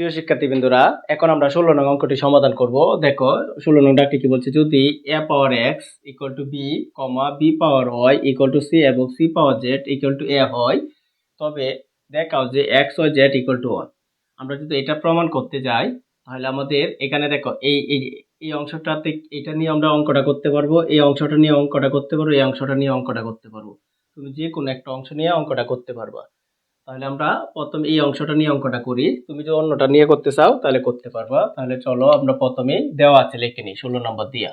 প্রিয় শিক্ষার্থীবৃন্দরা, এখন আমরা ষোলো নং অঙ্কটি সমাধান করব। দেখো, ষোলো নং ডাকটি কি বলছে? যদি A power X equal to B comma B power Y equal to C এবং C power Z equal to A হয়, তবে দেখাও যে X Y Z equal to one আমরা যদি এটা প্রমাণ করতে যাই, তাহলে আমাদের এখানে দেখো, এই এই এই অংশটাতে এটা নিয়ে আমরা অঙ্কটা করতে পারব, এই অংশটা নিয়ে অঙ্কটা করতে পারব, এই অংশটা নিয়ে অঙ্কটা করতে পারব। তুমি যে কোনো একটা অংশ নিয়ে অঙ্কটা করতে পারবা। তাহলে আমরা প্রথমে এই অংশটা নিয়ে অঙ্কটা করি। তুমি যদি অন্যটা নিয়ে করতে চাও, তাহলে করতে পারবা। তাহলে চলো আমরা প্রথমে দেওয়া আছে লিখে নিই, ষোলো নম্বর দিয়া।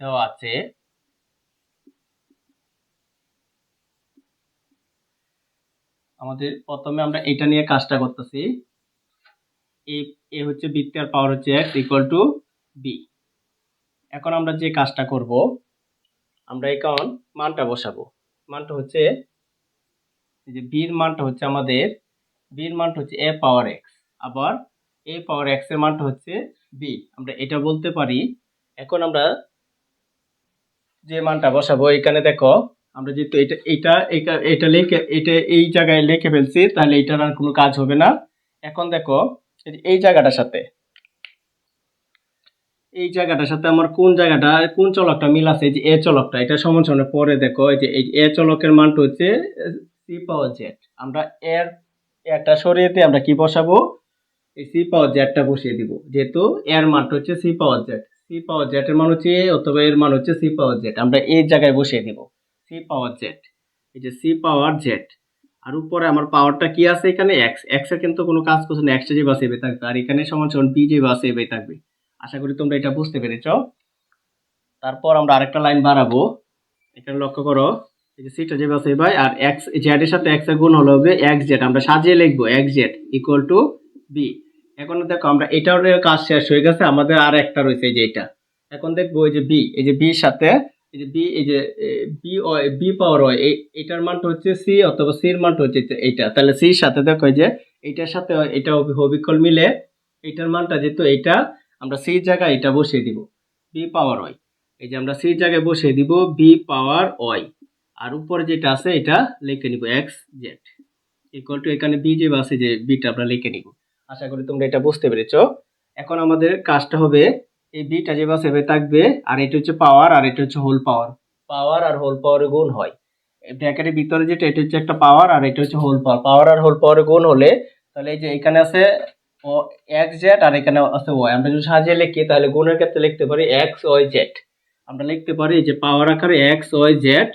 দেওয়া আছে, আমাদের প্রথমে আমরা এটা নিয়ে কাজটা করতেছি। এ হচ্ছে বৃত্তি আর পাওয়ার হচ্ছে এক্স ইকুয়াল টু বি এখন আমরা যে কাজটা করব, আমরা এখন মানটা বসাবো। মানটা হচ্ছে এই যে বির মানটা হচ্ছে আমাদের বির মানটা হচ্ছে এ পাওয়ার এক্স আবার এ পাওয়ার এক্সের মানটা হচ্ছে বি আমরা এটা বলতে পারি, এখন আমরা যে মানটা বসাবো, এখানে দেখো, আমরা যেহেতু এটা এটা এটা লিখে, এটা এই জায়গায় লিখে ফেলছি, তাহলে এটার আর কোনো কাজ হবে না। এখন দেখো, এই জায়গাটার সাথে, এই জায়গাটার সাথে আমার কোন জায়গাটা, কোন চলকটা মিল আছে? এই যে এ চলকটা, এটা সমান সমান পরে দেখো, এই যে, এই এ চলকের মানটা হচ্ছে সি পাওয়ার জেড আমরা এর একটা সরিয়ে দিয়ে আমরা কি বসাবো? এই সি পাওয়ার জেডটা বসিয়ে দিব। যেহেতু এর মানটা হচ্ছে C power Z C power Z এর মান হচ্ছে এ অথবা এর মান হচ্ছে সি পাওয়ার জেড আমরা এই জায়গায় বসিয়ে দিব। সি পাওয়ার জেড এই যে সি পাওয়ার জেড আর উপরে আমার পাওয়ারটা কি আছে এখানে? এক্স এক্সের কিন্তু কোনো কাজ করছে না। এক্সটা যে বাসে থাকবে। আর এখানে সমান সমান বি যে বাসে থাকবে। আশা করি তোমরা এটা বুঝতে পেরেছ। তারপর আমরা আরেকটা লাইন বাড়াবো। এখানে লক্ষ্য করো। সিটা যে বাসে ভাই, আর এক্স জেড এর সাথে এক্সের গুণ হলো হবে এক্স জেড আমরা সাজিয়ে লিখব X Z equal to B এখন দেখো, আমরা এটার কাজ শেষ হয়ে গেছে, আমাদের আর একটা রয়েছে এই যে এটা। এখন দেখব এই যে বি এই যে বির সাথে, এই যে বি এই যে বি বি পাওয়ার এই, এটার মানটা হচ্ছে সি অথবা সির মানটা হচ্ছে এইটা তাহলে সির সাথে দেখো যে, এইটার সাথে এটা হবিকল মিলে, এইটার মানটা যেহেতু এইটা, আমরা সির জায়গায় এটা বসিয়ে দিব বি পাওয়ার ওয়াই এই যে আমরা সির জায়গায় বসিয়ে দিব বি পাওয়ার ওয়াই আর উপরে যেটা আছে, এটা লিখে নিব এক্স জেড ইকুয়াল টু এখানে বি যে আছে, যে বিটা আমরা লিখে নিব। আশা করি তোমরা এটা বুঝতে পেরেছ। এখন আমাদের কাজটা হবে, এই বিটা যে বাসে থাকবে, আর এটা হচ্ছে পাওয়ার আর এটা হচ্ছে হোল পাওয়ার পাওয়ার আর হোল পাওয়ারের গুণ হয়। ব্র্যাকেটের ভিতরে যেটা, এটা হচ্ছে একটা পাওয়ার আর এটা হচ্ছে হোল পাওয়ার পাওয়ার আর হোল পাওয়ারের গুণ হলে, তাহলে এই যে এখানে আছে ও এক্স জেড আর এখানে আছে ওয়াই আমরা যদি সাজিয়ে লিখি, তাহলে গুণের ক্ষেত্রে লিখতে পারি এক্স ওয়াই জেড আমরা লিখতে পারি যে পাওয়ার আকারে এক্স ওয়াই জেড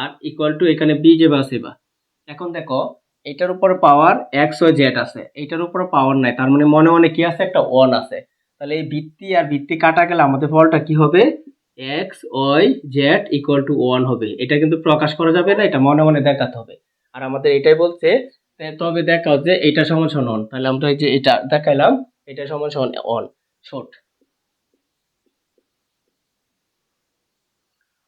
আর ইকুয়াল টু এখানে বি যে বাসে বা। এখন দেখো, এটার উপরে পাওয়ার এক্স ওয়াই জেড আছে। এটার উপরে পাওয়ার নাই, তার মানে মনে মনে কি আছে? একটা ওয়ান আছে। তাহলে এই ভিত্তি আর ভিত্তি কাটা গেলে আমাদের ফলটা কি হবে? X Y Z equal to one হবে। এটা কিন্তু প্রকাশ করা যাবে না, এটা মনে মনে দেখাতে হবে। আর আমাদের এটাই বলছে তবে দেখাও যে এটা সমান সমান তাহলে আমরা এই যে এটা দেখাইলাম, এটা সমান সমান অন শর্ট